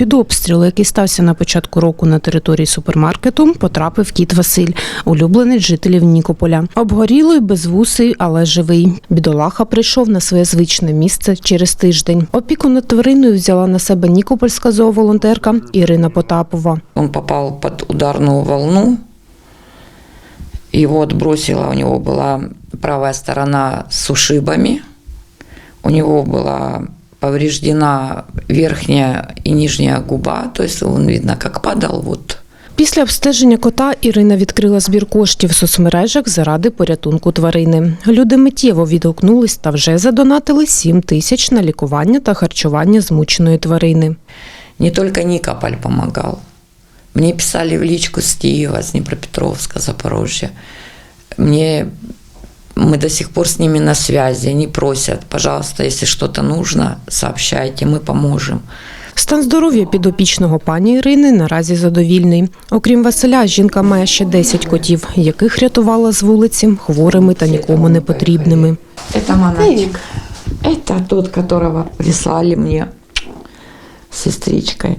Під обстріл, який стався на початку року на території супермаркету, потрапив кіт Василь, улюбленець жителів Нікополя. Обгорілий, безвусий, але живий. Бідолаха прийшов на своє звичне місце через тиждень. Опіку над твариною взяла на себе нікопольська зооволонтерка Ірина Потапова. Он попал под ударную волну. Его отбросила, у него была правая сторона с ушибами. У него была повреждена верхняя и нижняя губа, то есть он, видно, как падал, вот Після обстеження кота Ірина відкрила збір коштів в соцмережах заради порятунку тварини. Люди миттєво відгукнулись та вже задонатили 7 тисяч на лікування та харчування змученої тварини. Не только Никополь помогал. Мне писали в личку с Киева, с Днепропетровска, Запорожья. Мне мы до сих пор с ними на связи. Они просят, пожалуйста, если что-то нужно, сообщайте, мы поможем. Стан здоров'я підопічного пані Ірини наразі задовільний. Окрім Василя, жінка має ще 10 котів, яких рятувала з вулиці хворими та нікому не потрібними. Это монатик. Это тот, которого прислали мне сестричкой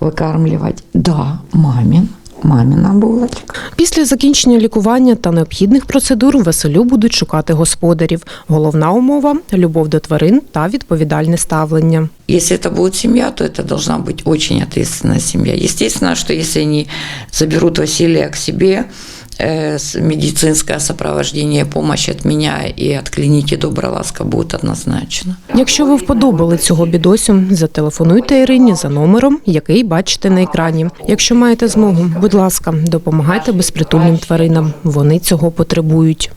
выкармливать. Да, мамин, мамина булочка. Після закінчення лікування та необхідних процедур Василю будуть шукати господарів. Головна умова любов до тварин та відповідальне ставлення. Если это будет семья, то это должна быть очень ответственная семья. Естественно, что если они заберут Василия к себе, э, с- медицинское сопровождение, помощь от меня и от клиники «Добрая ласка» будет однозначно. Якщо ви вподобали цього бідосю, зателефонуйте Ірині за номером, який бачите на екрані. Якщо маєте змогу, будь ласка, допомагайте безпритульним тваринам. Вони цього потребують.